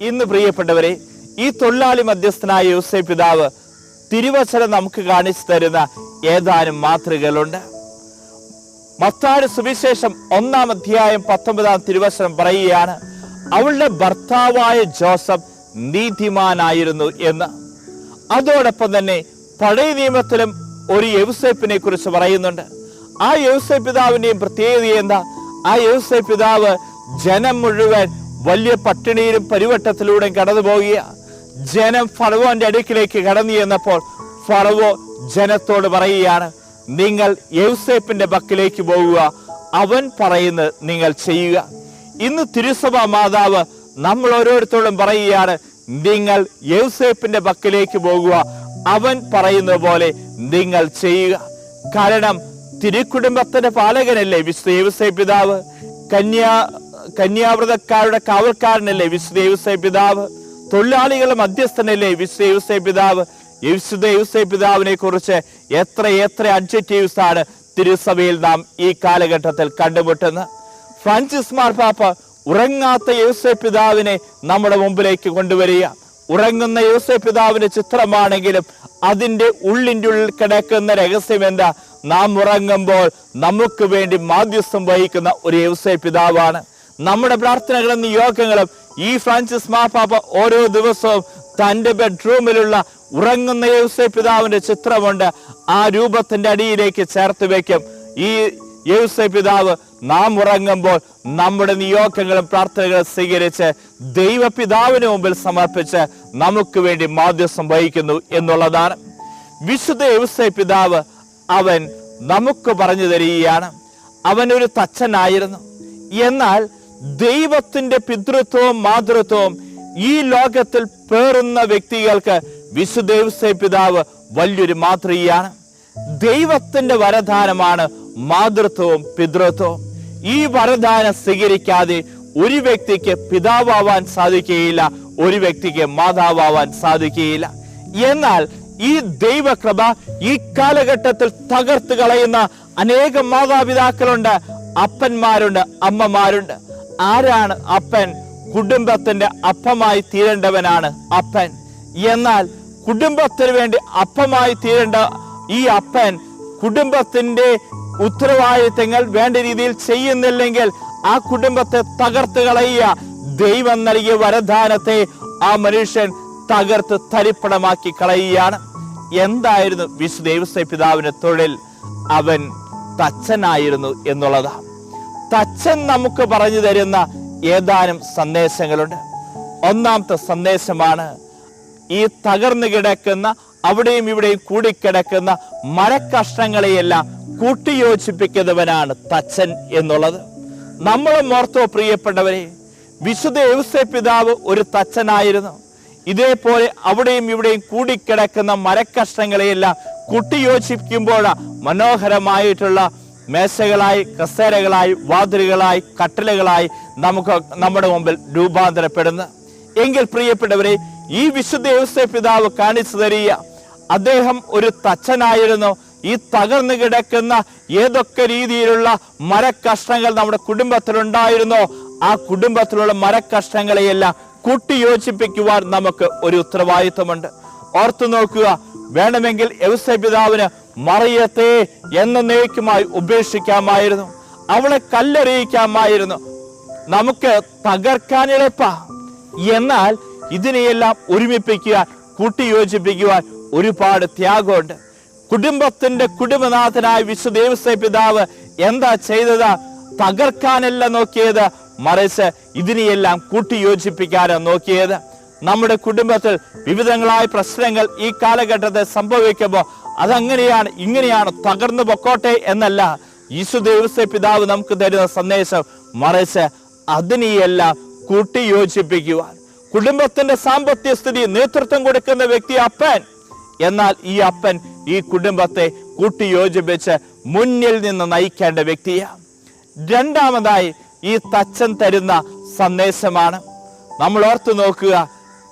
ഇന്ന് പ്രിയപ്പെട്ടവരെ ഈ തൊഴിലാളി മധ്യസ്ഥനായ യോസേ പിതാവ് തിരുവചനം നമുക്ക് കാണിച്ചു തരുന്ന ഏതാനും മാതൃകകളുണ്ട്. മത്താട് സുവിശേഷം ഒന്നാം അധ്യായം പത്തൊമ്പതാം തിരുവചനം പറയുകയാണ് അവളുടെ ഭർത്താവായ ജോസഫ് നീതിമാനായിരുന്നു എന്ന്. അതോടൊപ്പം തന്നെ പഴയ നിയമത്തിലും ഒരു യൗസേപ്പിനെ കുറിച്ച് പറയുന്നുണ്ട്. ആ യൗസേ പിതാവിന്റെയും പ്രത്യേകത എന്താ? ആ യൗസേ പിതാവ് ജനം മുഴുവൻ വലിയ പട്ടിണിയിലും പരിവട്ടത്തിലൂടെയും കടന്നു പോകുക ജനം ഫറവോന്റെ അടുക്കിലേക്ക് കടന്നു ചെന്നപ്പോൾ ഫറവോ ജനത്തോട് പറയുകയാണ് നിങ്ങൾ യൗസേപ്പിന്റെ പക്കിലേക്ക് പോകുക അവൻ പറയുന്നത് നിങ്ങൾ ചെയ്യുക. ഇന്ന് തിരുസഭ മാതാവ് നമ്മൾ ഓരോരുത്തരോടും പറയുകയാണ് നിങ്ങൾ യൗസേപ്പിന്റെ പക്കിലേക്ക് പോകുക അവൻ പറയുന്ന പോലെ നിങ്ങൾ ചെയ്യുക. കാരണം തിരുക്കുടുംബത്തിന്റെ പാലകനല്ലേ? വിശുദ്ധ ദേവസ്വ പിതാവ്. കന്യാ കന്യാവ്രതക്കാരുടെ കാവൽക്കാരനല്ലേ? വിശുദ്ധ ദേവസ്വ പിതാവ്. തൊഴിലാളികളുടെ മധ്യസ്ഥനല്ലേ? വിശുദ്ധ ദേവസ്വ പിതാവ്. വിശുദ്ധ പിതാവിനെ കുറിച്ച് എത്ര എത്ര അഡ്ജക്റ്റീവ്സ് ആണ് തിരുസഭയിൽ നാം ഈ കാലഘട്ടത്തിൽ കണ്ടുമുട്ടുന്നത്? ഫ്രാൻസിസ് മാർപ്പാപ്പ ഉറങ്ങാത്ത യേശു പിതാവിനെ നമ്മുടെ മുമ്പിലേക്ക് കൊണ്ടുവരിക. ഉറങ്ങുന്ന യോസെ പിതാവിന്റെ ചിത്രമാണെങ്കിലും അതിന്റെ ഉള്ളിന്റെ ഉള്ളിൽ കിടക്കുന്ന രഹസ്യം എന്താ? നാം ഉറങ്ങുമ്പോൾ നമുക്ക് വേണ്ടി മാധ്യസ്ഥം വഹിക്കുന്ന ഒരു യോസെ പിതാവാണ്. നമ്മുടെ പ്രാർത്ഥനകളും നിയോഗങ്ങളും ഈ ഫ്രാൻസിസ് മാപ്പാപ്പ ഓരോ ദിവസവും തന്റെ ബെഡ്റൂമിലുള്ള ഉറങ്ങുന്ന യോസെ പിതാവിന്റെ ചിത്രമുണ്ട്. ആ രൂപത്തിന്റെ അടിയിലേക്ക് ചേർത്ത് വയ്ക്കും. ഈ യേശുസേ പിതാവ് നാം ഉറങ്ങുമ്പോൾ നമ്മുടെ നിയോഗങ്ങളും പ്രാർത്ഥനകളും സ്വീകരിച്ച് ദൈവപിതാവിന് മുമ്പിൽ സമർപ്പിച്ച് നമുക്ക് വേണ്ടി മാധ്യസ്ഥം വഹിക്കുന്നു എന്നുള്ളതാണ്. വിശുദ്ധ യേശുസേ പിതാവ് അവൻ നമുക്ക് പറഞ്ഞു തരികയാണ്. അവൻ ഒരു തച്ചനായിരുന്നു. എന്നാൽ ദൈവത്തിന്റെ പിതൃത്വവും മാതൃത്വവും ഈ ലോകത്തിൽ പേറുന്ന വ്യക്തികൾക്ക് വിശുദ്ധ യേശുസേ പിതാവ് വലിയൊരു മാതൃകയാണ്. ദൈവത്തിന്റെ വരദാനമാണ് മാതൃത്വവും പിതൃത്വവും. ഈ വരദാനം സ്വീകരിക്കാതെ ഒരു വ്യക്തിക്ക് പിതാവാൻ സാധിക്കുകയില്ല ഒരു വ്യക്തിക്ക് മാതാവാൻ സാധിക്കുകയില്ല. എന്നാൽ ഈ ദൈവകൃപ ഈ കാലഘട്ടത്തിൽ തകർത്ത് കളയുന്ന അനേകം മാതാപിതാക്കളുണ്ട് അപ്പന്മാരുണ്ട് അമ്മമാരുണ്ട്. ആരാണ് അപ്പൻ? കുടുംബത്തിന്റെ അപ്പമായി തീരേണ്ടവനാണ് അപ്പൻ. എന്നാൽ കുടുംബത്തിന് വേണ്ടി അപ്പമായി തീരേണ്ട ഈ അപ്പൻ കുടുംബത്തിന്റെ ഉത്തരവാദിത്തങ്ങൾ വേണ്ട രീതിയിൽ ചെയ്യുന്നില്ലെങ്കിൽ ആ കുടുംബത്തെ തകർത്ത് കളയുക. ദൈവം നൽകിയ വരദാനത്തെ ആ മനുഷ്യൻ തകർത്ത് തരിപ്പണമാക്കി കളയുകയാണ്. എന്തായിരുന്നു വിശുദ്ധ ദേവസ്വ പിതാവിന്റെ തൊഴിൽ? അവൻ തച്ചനായിരുന്നു എന്നുള്ളതാണ് തച്ചൻ നമുക്ക് പറഞ്ഞു തരുന്ന ഏതാനും സന്ദേശങ്ങളുണ്ട്. ഒന്നാമത്തെ സന്ദേശമാണ് ഈ തകർന്നു കിടക്കുന്ന അവിടെയും ഇവിടെയും കൂടിക്കിടക്കുന്ന മരക്കഷ്ണങ്ങളെയെല്ലാം കൂട്ടിയോജിപ്പിക്കുന്നവനാണ് തച്ചൻ എന്നുള്ളത്. നമ്മളും ഓർത്തോ പ്രിയപ്പെട്ടവരെ വിശുദ്ധ യൗസേ പിതാവ് ഒരു തച്ചനായിരുന്നു. ഇതേപോലെ അവിടെയും ഇവിടെയും കൂടിക്കിടക്കുന്ന മരക്കഷ്ണങ്ങളെയെല്ലാം കൂട്ടിയോജിപ്പിക്കുമ്പോഴാണ് മനോഹരമായിട്ടുള്ള മേശകളായി കസേരകളായി വാതിലുകളായി കട്ടിലുകളായി നമുക്ക് നമ്മുടെ മുമ്പിൽ രൂപാന്തരപ്പെടുന്നു എങ്കിൽ പ്രിയപ്പെട്ടവരെ ഈ വിശുദ്ധ യൗസേ പിതാവ് കാണിച്ചു തരിക അദ്ദേഹം ഒരു തച്ചനായിരുന്നു. ഈ തകർന്നു കിടക്കുന്ന ഏതൊക്കെ രീതിയിലുള്ള മരക്കഷ്ണങ്ങൾ നമ്മുടെ കുടുംബത്തിലുണ്ടായിരുന്നോ ആ കുടുംബത്തിലുള്ള മരക്കഷ്ണങ്ങളെയെല്ലാം കൂട്ടിയോജിപ്പിക്കുവാൻ നമുക്ക് ഒരു ഉത്തരവാദിത്വമുണ്ട്. ഓർത്തു നോക്കുക വേണമെങ്കിൽ യൗസേ പിതാവിന് മറിയത്തെ എന്നേക്കുമായി ഉപേക്ഷിക്കാമായിരുന്നു. അവളെ കല്ലെറിയിക്കാമായിരുന്നു. നമുക്ക് തകർക്കാൻ എളുപ്പ. എന്നാൽ ഇതിനെയെല്ലാം ഒരുമിപ്പിക്കുവാൻ കൂട്ടിയോജിപ്പിക്കുവാൻ ഒരുപാട് ത്യാഗമുണ്ട്. കുടുംബത്തിന്റെ കുടുംബനാഥനായ വിശുദേവസ്വ പിതാവ് എന്താ ചെയ്തത്? തകർക്കാനല്ല നോക്കിയത്. മറിച്ച് ഇതിനെയെല്ലാം കൂട്ടിയോജിപ്പിക്കാനാണ് നോക്കിയത്. നമ്മുടെ കുടുംബത്തിൽ വിവിധങ്ങളായ പ്രശ്നങ്ങൾ ഈ കാലഘട്ടത്തിൽ സംഭവിക്കുമ്പോൾ അതങ്ങനെയാണ് ഇങ്ങനെയാണ് തകർന്നു പൊക്കോട്ടെ എന്നല്ല യേശു ദേവസ്വ പിതാവ് നമുക്ക് തരുന്ന സന്ദേശം. മറിച്ച് അതിനെയെല്ലാം കൂട്ടിയോജിപ്പിക്കുവാൻ. കുടുംബത്തിന്റെ സാമ്പത്തിക സ്ഥിതി നേതൃത്വം കൊടുക്കുന്ന വ്യക്തി അപ്പൻ. എന്നാൽ ഈ അപ്പൻ ഈ കുടുംബത്തെ കൂട്ടിയോജിപ്പിച്ച് മുന്നിൽ നിന്ന് നയിക്കേണ്ട വ്യക്തിയാണ് രണ്ടാമതായി ഈ തച്ചൻ തരുന്ന സന്ദേശമാണ്. നമ്മൾ ഓർത്തു നോക്കുക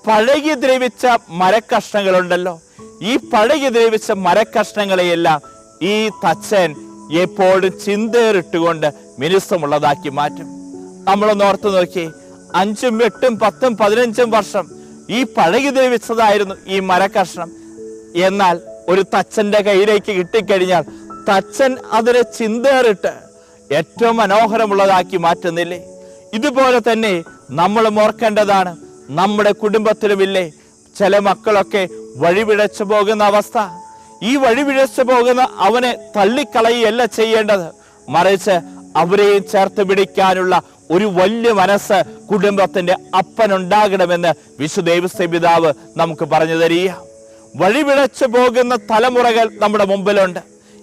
പഴകി ദ്രവിച്ച മരക്കഷ്ണങ്ങളുണ്ടല്ലോ. ഈ പഴകി ദ്രവിച്ച മരക്കഷ്ണങ്ങളെയെല്ലാം ഈ തച്ചൻ എപ്പോഴും ചിന്തേറിട്ടുകൊണ്ട് മിനുസമുള്ളതാക്കി മാറ്റും. നമ്മളൊന്ന് ഓർത്തു നോക്കി അഞ്ചും എട്ടും പത്തും പതിനഞ്ചും വർഷം ഈ പഴകി ദ്രവിച്ചതായിരുന്നു ഈ മരക്കഷ്ണം. എന്നാൽ ഒരു തച്ചന്റെ കയ്യിലേക്ക് കിട്ടിക്കഴിഞ്ഞാൽ തച്ചൻ അതിനെ ചിന്തേറിട്ട് ഏറ്റവും മനോഹരമുള്ളതാക്കി മാറ്റുന്നില്ലേ? ഇതുപോലെ തന്നെ നമ്മൾ ഓർക്കേണ്ടതാണ്. നമ്മുടെ കുടുംബത്തിലുമില്ലേ ചില മക്കളൊക്കെ വഴിപിഴച്ചു പോകുന്ന അവസ്ഥ. ഈ വഴിപിഴച്ചു പോകുന്ന അവനെ തള്ളിക്കളയല്ല ചെയ്യേണ്ടത്. മറിച്ച് അവരെയും ചേർത്ത് പിടിക്കാനുള്ള ഒരു വലിയ മനസ്സ് കുടുംബത്തിന്റെ അപ്പനുണ്ടാകണമെന്ന് വിശുദേവസ്ഥ പിതാവ് നമുക്ക് പറഞ്ഞു തരിക. വഴിപിഴച്ചു പോകുന്ന തലമുറകൾ നമ്മുടെ മുമ്പിലുണ്ട്.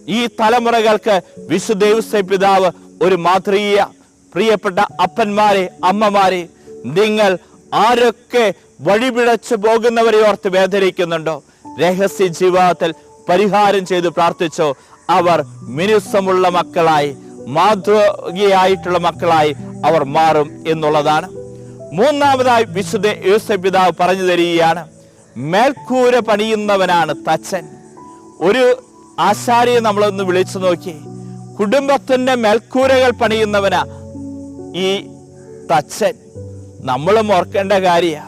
ഈ തലമുറകൾക്ക് വിശുദ്ദേവസ്വ പിതാവ് ഒരു മാതൃകീയ പ്രിയപ്പെട്ട അപ്പന്മാരെ അമ്മമാരെ നിങ്ങൾ ആരൊക്കെ വഴിപിഴച്ചു പോകുന്നവരെ ഓർത്ത് വേദനിക്കുന്നുണ്ടോ? രഹസ്യ ജീവിതത്തിൽ പരിഹാരം ചെയ്ത് പ്രാർത്ഥിച്ചോ? അവർ മിനുസമുള്ള മക്കളായി മാതൃകയായിട്ടുള്ള മക്കളായി അവർ മാറും എന്നുള്ളതാണ്. മൂന്നാമതായി വിശുദ്ധ യൂസഫ് പിതാവ് പറഞ്ഞു തരികയാണ്. മേൽക്കൂര പണിയുന്നവനാണ് തച്ചൻ. ഒരു ആശാരിയെ നമ്മളൊന്ന് വിളിച്ചു നോക്കി. കുടുംബത്തിന്റെ മേൽക്കൂരകൾ പണിയുന്നവനാ ഈ തച്ചൻ. നമ്മളും ഓർക്കേണ്ട കാര്യ.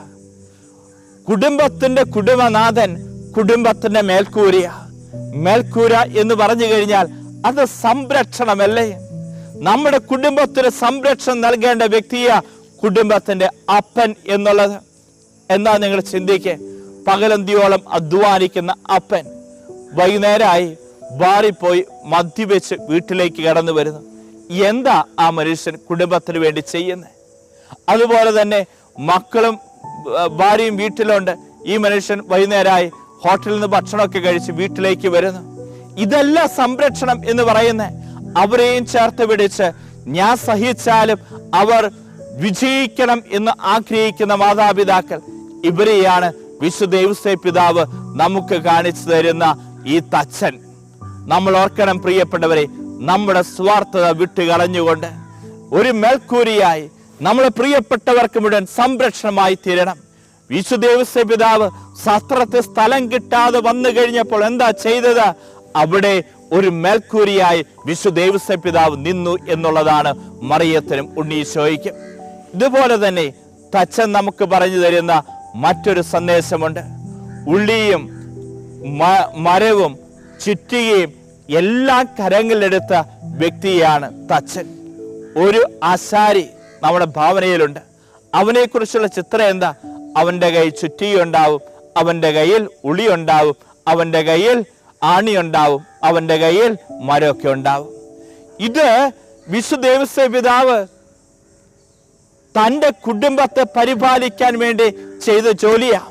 കുടുംബത്തിന്റെ കുടുംബനാഥൻ കുടുംബത്തിന്റെ മേൽക്കൂരിയ. മേൽക്കൂര എന്ന് പറഞ്ഞു കഴിഞ്ഞാൽ അത് സംരക്ഷണമല്ലേ? നമ്മുടെ കുടുംബത്തിന് സംരക്ഷണം നൽകേണ്ട വ്യക്തിയ കുടുംബത്തിന്റെ അപ്പൻ എന്നുള്ളത്. എന്നാ നിങ്ങൾ ചിന്തിക്ക്? പകലന്തിയോളം അധ്വാനിക്കുന്ന അപ്പൻ വൈകുന്നേരമായി വാറിപ്പോയി മദ്യവെച്ച് വീട്ടിലേക്ക് കടന്നു വരുന്നു. എന്താ ആ മനുഷ്യൻ കുടുംബത്തിന് വേണ്ടി ചെയ്യുന്നത് അതുപോലെ തന്നെ മക്കളും ഭാര്യയും വീട്ടിലുണ്ട്. ഈ മനുഷ്യൻ വൈകുന്നേരമായി ഹോട്ടലിൽ നിന്ന് ഭക്ഷണമൊക്കെ കഴിച്ച് വീട്ടിലേക്ക് വരുന്നു. ഇതല്ല സംരക്ഷണം എന്ന് പറയുന്നത് അവരെയും ചേർത്ത് പിടിച്ച് ഞാൻ സഹിച്ചാലും അവർ വിജയിക്കണം എന്ന് ആഗ്രഹിക്കുന്ന മാതാപിതാക്കൾ ഇവരെയാണ് വിശുദേവസ്വ പിതാവ് നമുക്ക് കാണിച്ചു തരുന്ന ഈ തച്ചൻ. നമ്മൾ ഓർക്കണം പ്രിയപ്പെട്ടവരെ നമ്മുടെ സ്വാർത്ഥത വിട്ടുകളഞ്ഞുകൊണ്ട് ഒരു മേൽക്കൂരിയായി നമ്മളെ പ്രിയപ്പെട്ടവർക്ക് മുഴുവൻ സംരക്ഷണമായി തീരണം. വിശുദേവസ്യ പിതാവ് സത്രത്തെ സ്ഥലം കിട്ടാതെ വന്നു കഴിഞ്ഞപ്പോൾ എന്താ ചെയ്തത്? അവിടെ ഒരു മേൽക്കൂരിയായി വിശുദേവസ്യ പിതാവ് നിന്നു എന്നുള്ളതാണ് മറിയത്തിനും ഉണ്ണീശോയ്ക്കും. ഇതുപോലെ തന്നെ തച്ചൻ നമുക്ക് പറഞ്ഞു തരുന്ന മറ്റൊരു സന്ദേശമുണ്ട്. ഉള്ളിയും മരവും ചുറ്റികയും എല്ലാ കരങ്ങളിലെടുത്ത വ്യക്തിയാണ് തച്ചൻ. ഒരു ആശാരി നമ്മുടെ ഭാവനയിലുണ്ട്. അവനെക്കുറിച്ചുള്ള ചിത്രം എന്താ? അവന്റെ കൈ ചുറ്റിയുണ്ടാവും അവന്റെ കയ്യിൽ ഉളി ഉണ്ടാവും അവന്റെ കയ്യിൽ ആണി ഉണ്ടാവും അവന്റെ കയ്യിൽ മരമൊക്കെ ഉണ്ടാവും. ഇത് വിശുദേവസ്വ പിതാവ് തന്റെ കുടുംബത്തെ പരിപാലിക്കാൻ വേണ്ടി ചെയ്ത ജോലിയാ.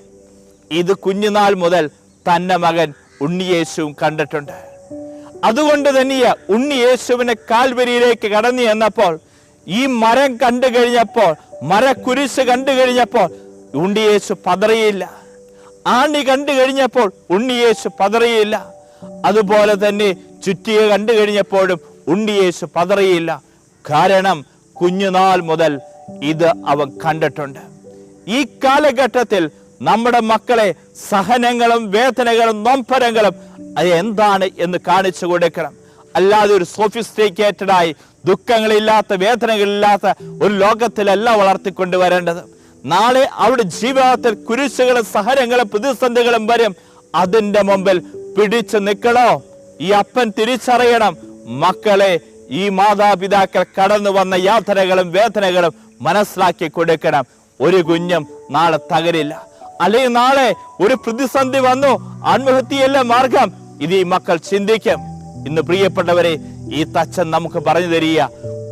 ഇത് കുഞ്ഞുനാൾ മുതൽ തന്റെ മകൻ ഉണ്ണിയേശുവും കണ്ടിട്ടുണ്ട്. അതുകൊണ്ട് തന്നെയാ ഉണ്ണിയേശുവിനെ കാൽവരിയിലേക്ക് കടന്നു ചെന്നപ്പോൾ ഈ മരം കണ്ടു കഴിഞ്ഞപ്പോൾ മരക്കുരിശ് കണ്ടു കഴിഞ്ഞപ്പോൾ ഉണ്ണിയേശു പതറിയില്ല. ആണി കണ്ടു കഴിഞ്ഞപ്പോൾ ഉണ്ണിയേശു പതറിയില്ല. അതുപോലെ തന്നെ ചുറ്റിക കണ്ടു കഴിഞ്ഞപ്പോഴും ഉണ്ണിയേശു പതറിയില്ല. കാരണം കുഞ്ഞുനാൾ മുതൽ ഇത് അവൻ കണ്ടിട്ടുണ്ട്. ഈ കാലഘട്ടത്തിൽ നമ്മുടെ മക്കളെ സഹനങ്ങളും വേദനകളും നൊമ്പരങ്ങളും അത് എന്താണ് എന്ന് കാണിച്ചു കൊടുക്കണം. അല്ലാതെ ഒരു സോഫിസ്റ്റിക്കേറ്റഡ് ആയി ദുഃഖങ്ങളില്ലാത്ത വേദനകളില്ലാത്ത ഒരു ലോകത്തിലല്ല വളർത്തിക്കൊണ്ട് വരേണ്ടത്. നാളെ അവരുടെ ജീവിതത്തിൽ കുരിശുകളും സഹനങ്ങളും പ്രതിസന്ധികളും വരും. അതിന്റെ മുമ്പിൽ പിടിച്ചു നിൽക്കണോ? ഈ അപ്പൻ തിരിച്ചറിയണം. മക്കളെ ഈ മാതാപിതാക്കൾ കടന്നു വന്ന യാത്രകളും വേദനകളും മനസ്സിലാക്കി കൊടുക്കണം. ഒരു കുഞ്ഞും നാളെ തകരില്ല. അല്ലെങ്കിൽ നാളെ ഒരു പ്രതിസന്ധി വന്നു. ആത്മഹത്യയല്ല മാർഗം? ഇത് ഈ മക്കൾ ചിന്തിക്കും. ഇന്ന് പ്രിയപ്പെട്ടവരെ ഈ തച്ചൻ നമുക്ക് പറഞ്ഞു തരിക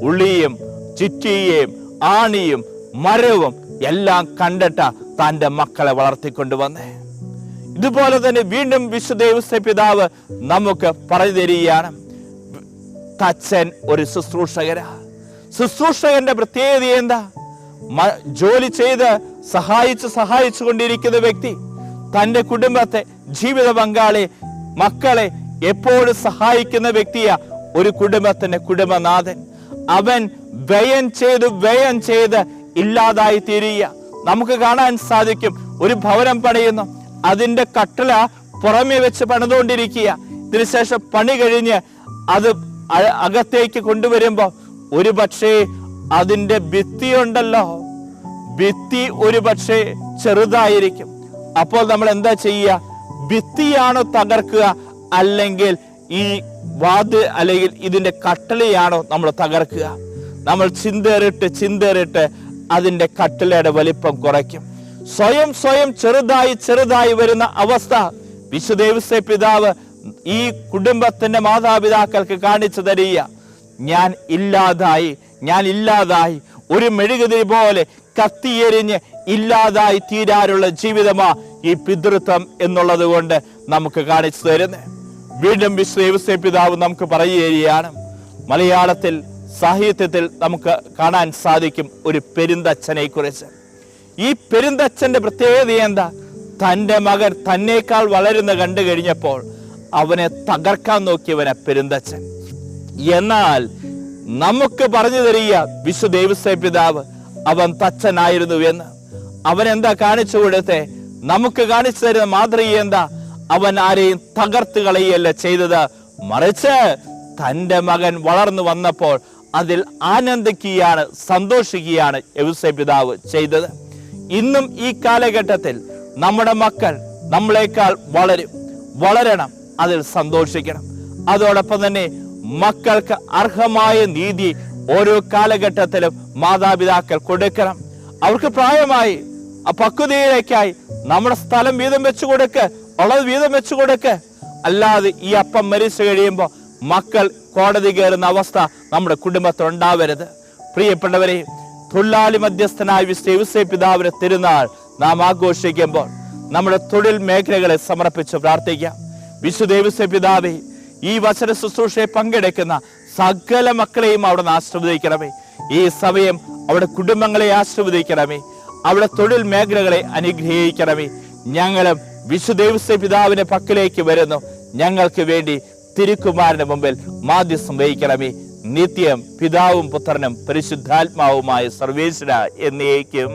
ഉള്ളിയും ചുറ്റിയേയും ആണിയും മരവും എല്ലാം കണ്ടിട്ട തന്റെ മക്കളെ വളർത്തിക്കൊണ്ടുവന്നേ ഇതുപോലെ തന്നെ വീണ്ടും വിശുദേവസ്യ പിതാവ് നമുക്ക് പറഞ്ഞു തരികയാണ്. തച്ചൻ ഒരു ശുശ്രൂഷകരാ. ശുശ്രൂഷകന്റെ പ്രത്യേകത എന്താ? ജോലി ചെയ്ത് സഹായിച്ച് സഹായിച്ചു കൊണ്ടിരിക്കുന്ന വ്യക്തി തന്റെ കുടുംബത്തെ ജീവിത പങ്കാളി മക്കളെ എപ്പോഴും സഹായിക്കുന്ന വ്യക്തിയാ ഒരു കുടുംബത്തിന്റെ കുടുംബനാഥൻ. അവൻ വ്യയം ചെയ്ത് വ്യയം ചെയ്ത് ഇല്ലാതായി തീരുക. നമുക്ക് കാണാൻ സാധിക്കും ഒരു ഭവനം പണിയുന്നു. അതിന്റെ കട്ടള പുറമെ വെച്ച് പണിതുകൊണ്ടിരിക്കുക. ഇതിനുശേഷം പണി കഴിഞ്ഞ് അത് അകത്തേക്ക് കൊണ്ടുവരുമ്പോൾ ഒരു പക്ഷേ അതിന്റെ ഭിത്തിയുണ്ടല്ലോ ഭിത്തി ഒരു പക്ഷേ ചെറുതായിരിക്കും. അപ്പോൾ നമ്മൾ എന്താ ചെയ്യുക? ഭിത്തിയാണോ തകർക്കുക? അല്ലെങ്കിൽ ഈ വാത് അല്ലെങ്കിൽ ഇതിന്റെ കട്ടളയാണോ നമ്മൾ തകർക്കുക? നമ്മൾ ചിന്തേറിട്ട് ചിന്തേറിട്ട് അതിന്റെ കട്ടളയുടെ വലിപ്പം കുറയ്ക്കും. സ്വയം സ്വയം ചെറുതായി ചെറുതായി വരുന്ന അവസ്ഥ വിശുദേവസ്യ പിതാവ് ഈ കുടുംബത്തിന്റെ മാതാപിതാക്കൾക്ക് കാണിച്ചു തരിക. ഞാൻ ഇല്ലാതായി ഞാൻ ഇല്ലാതായി. ഒരു മെഴുകുതിരി പോലെ കത്തിയെരിഞ്ഞ് ഇല്ലാതായി തീരാനുള്ള ജീവിതമാ ഈ പിതൃത്വം എന്നുള്ളത് കൊണ്ട് നമുക്ക് കാണിച്ചു തരുന്നത്. വീണ്ടും വിശ്വസേ പിതാവ് നമുക്ക് പറയുകയാണ് മലയാളത്തിൽ സാഹിത്യത്തിൽ നമുക്ക് കാണാൻ സാധിക്കും ഒരു പെരുന്തച്ഛനെ കുറിച്ച് ഈ പെരുന്തച്ഛന്റെ പ്രത്യേകത എന്താ? തന്റെ മകൻ തന്നേക്കാൾ വളരുന്ന കണ്ടു കഴിഞ്ഞപ്പോൾ അവനെ തകർക്കാൻ നോക്കിയവനെ പെരുന്തച്ഛൻ. എന്നാൽ നമുക്ക് പറഞ്ഞു തരിക വിശു ദേവസ്വ പിതാവ് അവൻ തച്ചനായിരുന്നു എന്ന്. അവൻ എന്താ കാണിച്ചു കൊടുത്തെ? നമുക്ക് കാണിച്ചു തരുന്ന മാതൃക എന്താ? അവൻ ആരെയും തകർത്ത് കളയല്ല ചെയ്തത്. മറിച്ച് തന്റെ മകൻ വളർന്നു വന്നപ്പോൾ അതിൽ ആനന്ദിക്കുകയാണ് സന്തോഷിക്കുകയാണ് യവസ്വ പിതാവ് ചെയ്തത്. ഇന്നും ഈ കാലഘട്ടത്തിൽ നമ്മുടെ മക്കൾ നമ്മളെക്കാൾ വളരും. വളരണം അതിൽ സന്തോഷിക്കണം. അതോടൊപ്പം തന്നെ മക്കൾക്ക് അർഹമായ നീതി ഓരോ കാലഘട്ടത്തിലും മാതാപിതാക്കൾ കൊടുക്കണം. അവർക്ക് പ്രായമായി ആ പക്വതയിലേക്കായി നമ്മുടെ സ്ഥലം വീതം വെച്ചു കൊടുക്ക് ഉള്ളത് വീതം വെച്ചു കൊടുക്ക്. അല്ലാതെ ഈ അപ്പം മരിച്ചു കഴിയുമ്പോൾ മക്കൾ കോടതി കയറുന്ന അവസ്ഥ നമ്മുടെ കുടുംബത്തിൽ ഉണ്ടാവരുത്. പ്രിയപ്പെട്ടവരെ തൊഴിലാളി മധ്യസ്ഥനായ വിശ്വസേ പിതാവിനെ തിരുനാൾ നാം ആഘോഷിക്കുമ്പോൾ നമ്മുടെ തൊഴിൽ മേഖലകളെ സമർപ്പിച്ച് പ്രാർത്ഥിക്കാം. വിശുദേവസ്യ പിതാവേ ഈ വചന ശുശ്രൂഷയെ പങ്കെടുക്കുന്ന സകല മക്കളെയും അവിടുന്ന് ആശ്രവദിക്കണമേ ഈ സമയം അവിടെ കുടുംബങ്ങളെ ആശ്രവദിക്കണമേ അവിടെ തൊഴിൽ മേഖലകളെ അനുഗ്രഹിക്കണമേ. ഞങ്ങളും വിശുദേവസ്വ പിതാവിന്റെ പക്കലേക്ക് വരുന്നു. ഞങ്ങൾക്ക് വേണ്ടി തിരുക്കുമാരന്റെ മുമ്പിൽ മാധ്യസം വഹിക്കണമേ. നിത്യം പിതാവും പുത്രനും പരിശുദ്ധാത്മാവുമായ സർവേശ്വര എന്നേക്കും.